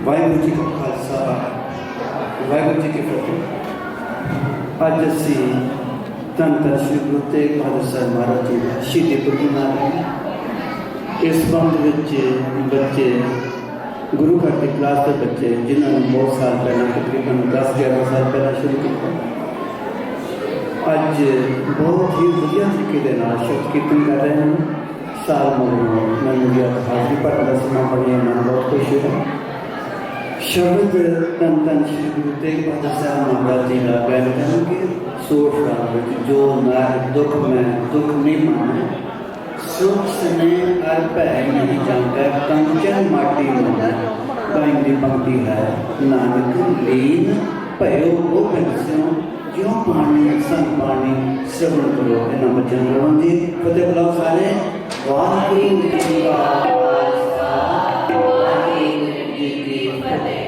ਵਾਹਿਗੁਰੂ ਜੀ ਕਾ ਖਾਲਸਾ, ਵਾਹਿਗੁਰੂ ਜੀ ਕੀ ਫਤਿਹ। ਅੱਜ ਅਸੀਂ ਧੰਨ ਧੰਨ ਸ਼੍ਰੀ ਗੁਰੂ ਤੇਗ ਬਹਾਦਰ ਸਾਹਿਬ ਮਹਾਰਾਜ ਜੀ ਦਾ ਸ਼ਹੀਦੀ ਪੁਰਬ ਮਨਾ ਇਸ ਸੰਬੰਧ ਵਿੱਚ ਬੱਚੇ, ਗੁਰੂ ਘਰ ਦੀ ਕਲਾਸ ਦੇ ਬੱਚੇ, ਜਿਨ੍ਹਾਂ ਨੂੰ ਬਹੁਤ ਸਾਲ ਪਹਿਲਾਂ, ਤਕਰੀਬਨ 10 11 ਸਾਲ ਪਹਿਲਾਂ ਸ਼ੁਰੂ ਕੀਤਾ। ਅੱਜ ਬਹੁਤ ਹੀ ਵਧੀਆ ਤਰੀਕੇ ਦੇ ਨਾਲ ਸ਼ਬਦ ਕੀਰਤਨ ਕਰ ਰਹੇ ਹਨ ਸਾਲ ਮਗਰੋਂ ਮੈਂ ਮੁੰਡਿਆ ਹਾਜ਼ਰੀ ਭਰਨ ਦਾ ਸਮਾਂ ਬਣਿਆ, ਮੈਂ ਬਹੁਤ ਖੁਸ਼ ਹਾਂ। ਸ਼ਬਦ ਤਨ ਤਨ ਸ਼੍ਰੀ ਗੁਰੂ ਤੇਗ ਬਹਾਦਰ ਸਾਹਿਬ ਮਹਾਰਾਜ ਜੀ ਦਾ ਗਾਇਨ ਕਰਾਂਗੇ ਸੋਚ ਰਾਗ ਵਿੱਚ ਜੋ ਨਰ ਦੁਖ ਮੈਂ ਦੁਖ ਨਹੀਂ ਮਾਨੇ ਸੁਖ ਸਨੇ ਅਰ ਭੈ ਨਹੀਂ ਜਾਂਗਾ ਕੰਚਨ ਮਾਟੀ ਨੂੰ ਗਾਇਨ ਦੀ ਪੰਕਤੀ ਹੈ ਨਾਨਕ ਲੀਨ ਭਇਓ ਉਹ ਬਿਨਸਿਓ ਜਿਉ ਪਾਣੀ ਸੰਗ ਪਾਣੀ ਸਭਨ ਕਰੋ ਇਹਨਾਂ ਬੱਚਿਆਂ ਨੂੰ ਰਵਾਂਗੇ ਫਤਿਹ ਬੁਲਾਓ ਸਾਰੇ ਵਾਹਿਗੁਰੂ ਜੀ ਕਾ ਖਾਲਸਾ ਵਾਹਿਗੁਰੂ ਜੀ ਕੀ